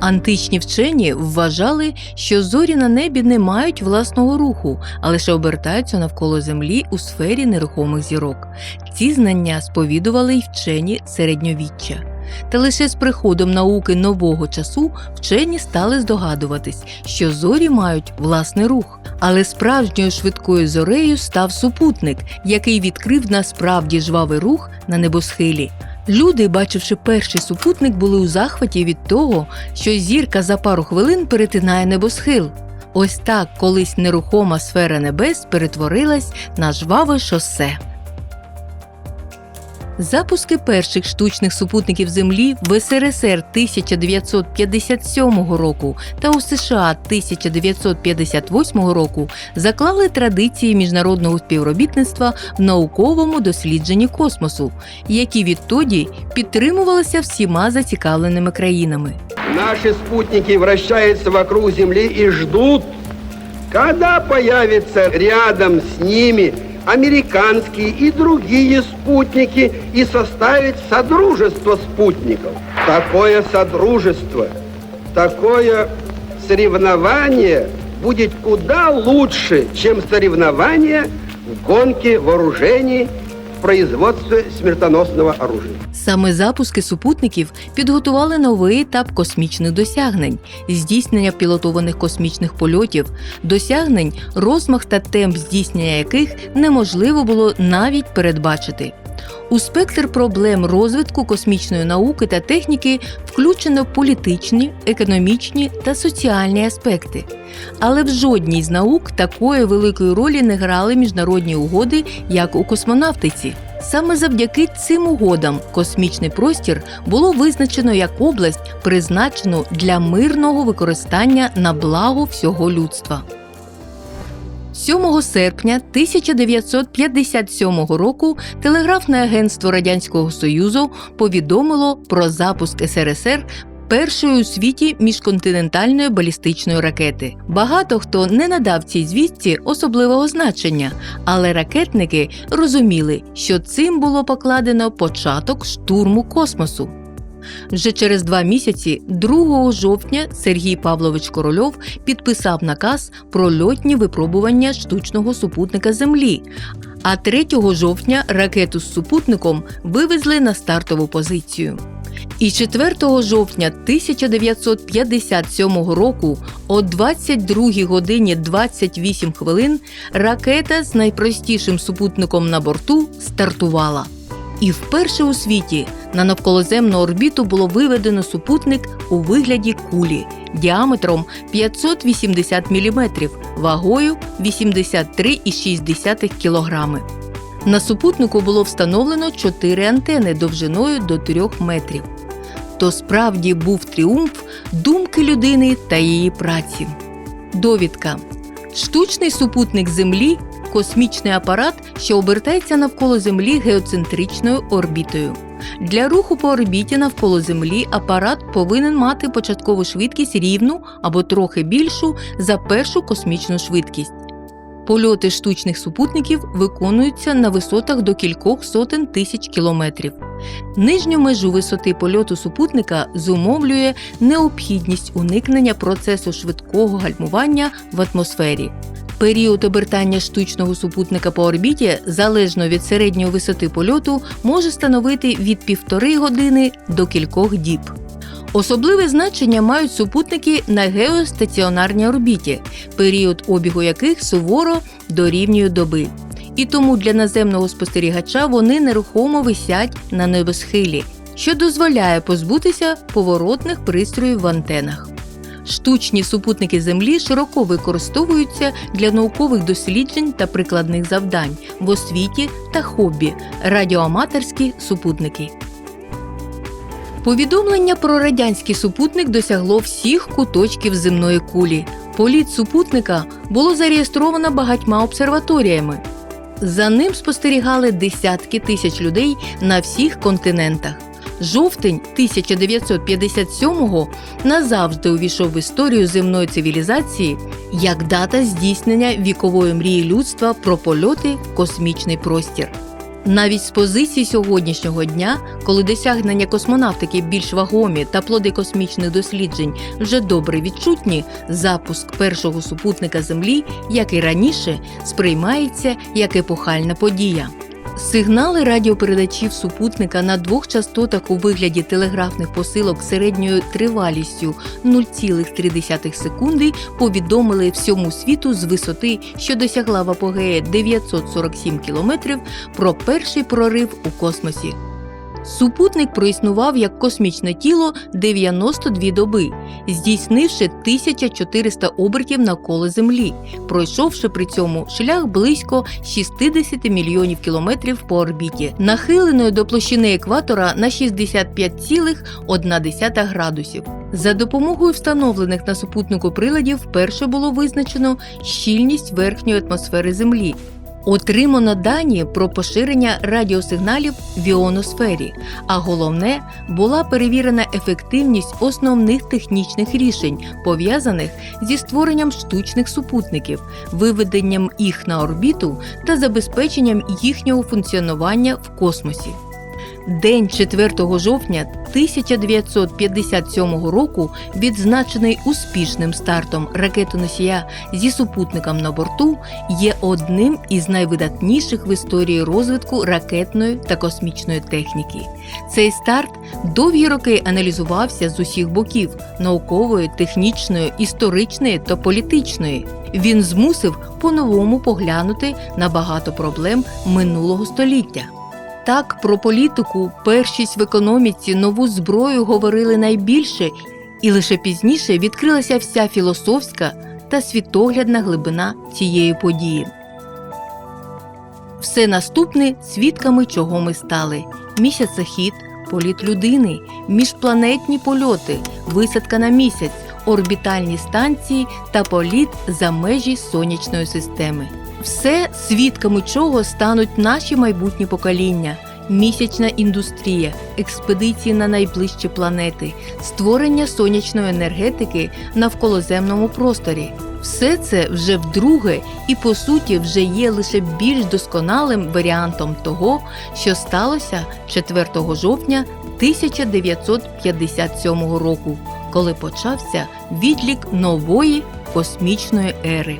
Античні вчені вважали, що зорі на небі не мають власного руху, а лише обертаються навколо землі у сфері нерухомих зірок. Ці знання сповідували й вчені середньовіччя. Та лише з приходом науки нового часу вчені стали здогадуватись, що зорі мають власний рух. Але справжньою швидкою зорею став супутник, який відкрив насправді жвавий рух на небосхилі. Люди, бачивши перший супутник, були у захваті від того, що зірка за пару хвилин перетинає небосхил. Ось так колись нерухома сфера небес перетворилась на жваве шосе. Запуски перших штучних супутників Землі в СРСР 1957 року та у США 1958 року заклали традиції міжнародного співробітництва в науковому дослідженні космосу, які відтоді підтримувалися всіма зацікавленими країнами. Наши спутники вращаются вокруг Земли и ждут, когда появятся рядом с ними американские и другие спутники и составить содружество спутников. Такое содружество, такое соревнование будет куда лучше, чем соревнование в гонке вооружений в производстве смертоносного оружия. Саме запуски супутників підготували новий етап космічних досягнень, здійснення пілотованих космічних польотів, досягнень, розмах та темп здійснення яких неможливо було навіть передбачити. У спектр проблем розвитку космічної науки та техніки включено політичні, економічні та соціальні аспекти. Але в жодній з наук такої великої ролі не грали міжнародні угоди, як у космонавтиці. Саме завдяки цим угодам космічний простір було визначено як область, призначену для мирного використання на благо всього людства. 7 серпня 1957 року телеграфне агентство Радянського Союзу повідомило про запуск СРСР першої у світі міжконтинентальної балістичної ракети. Багато хто не надав цій звістці особливого значення, але ракетники розуміли, що цим було покладено початок штурму космосу. Вже через два місяці, 2 жовтня, Сергій Павлович Корольов підписав наказ про льотні випробування штучного супутника Землі. А 3 жовтня ракету з супутником вивезли на стартову позицію. І 4 жовтня 1957 року о 22 годині 28 хвилин ракета з найпростішим супутником на борту стартувала. І вперше у світі на навколоземну орбіту було виведено супутник у вигляді кулі діаметром 580 мм, вагою 83,6 кг. На супутнику було встановлено чотири антени довжиною до 3 метрів. То справді був тріумф думки людини та її праці. Довідка: штучний супутник Землі космічний апарат, що обертається навколо Землі геоцентричною орбітою. Для руху по орбіті навколо Землі апарат повинен мати початкову швидкість рівну або трохи більшу за першу космічну швидкість. Польоти штучних супутників виконуються на висотах до кількох сотень тисяч кілометрів. Нижню межу висоти польоту супутника зумовлює необхідність уникнення процесу швидкого гальмування в атмосфері. Період обертання штучного супутника по орбіті, залежно від середньої висоти польоту, може становити від півтори години до кількох діб. Особливе значення мають супутники на геостаціонарній орбіті, період обігу яких суворо дорівнює доби. І тому для наземного спостерігача вони нерухомо висять на небосхилі, що дозволяє позбутися поворотних пристроїв в антенах. Штучні супутники Землі широко використовуються для наукових досліджень та прикладних завдань в освіті та хобі радіоаматорські супутники. Повідомлення про радянський супутник досягло всіх куточків земної кулі. Політ супутника було зареєстровано багатьма обсерваторіями. За ним спостерігали десятки тисяч людей на всіх континентах. Жовтень 1957-го назавжди увійшов в історію земної цивілізації як дата здійснення вікової мрії людства про польоти в космічний простір. Навіть з позиції сьогоднішнього дня, коли досягнення космонавтики більш вагомі та плоди космічних досліджень вже добре відчутні, запуск першого супутника Землі, як і раніше, сприймається як епохальна подія. Сигнали радіопередачів супутника на двох частотах у вигляді телеграфних посилок середньою тривалістю 0,3 секунди повідомили всьому світу з висоти, що досягла в апогеї 947 кілометрів, про перший прорив у космосі. Супутник проіснував як космічне тіло 92 доби, здійснивши 1400 обертів навколо Землі, пройшовши при цьому шлях близько 60 мільйонів кілометрів по орбіті, нахиленою до площини екватора на 65,1 градусів. За допомогою встановлених на супутнику приладів вперше було визначено щільність верхньої атмосфери Землі. Отримано дані про поширення радіосигналів в іоносфері, а головне була перевірена ефективність основних технічних рішень, пов'язаних зі створенням штучних супутників, виведенням їх на орбіту та забезпеченням їхнього функціонування в космосі. День 4 жовтня 1957 року, відзначений успішним стартом ракетоносія зі супутником на борту, є одним із найвидатніших в історії розвитку ракетної та космічної техніки. Цей старт довгі роки аналізувався з усіх боків наукової, технічної, історичної та політичної. Він змусив по-новому поглянути на багато проблем минулого століття. Так, про політику, першість в економіці, нову зброю говорили найбільше, і лише пізніше відкрилася вся філософська та світоглядна глибина цієї події. Все наступне свідками чого ми стали: місяцехід, політ людини, міжпланетні польоти, висадка на місяць, орбітальні станції та політ за межі сонячної системи. Все свідками чого стануть наші майбутні покоління. Місячна індустрія, експедиції на найближчі планети, створення сонячної енергетики на навколоземному просторі. Все це вже вдруге і по суті вже є лише більш досконалим варіантом того, що сталося 4 жовтня 1957 року, коли почався відлік нової космічної ери.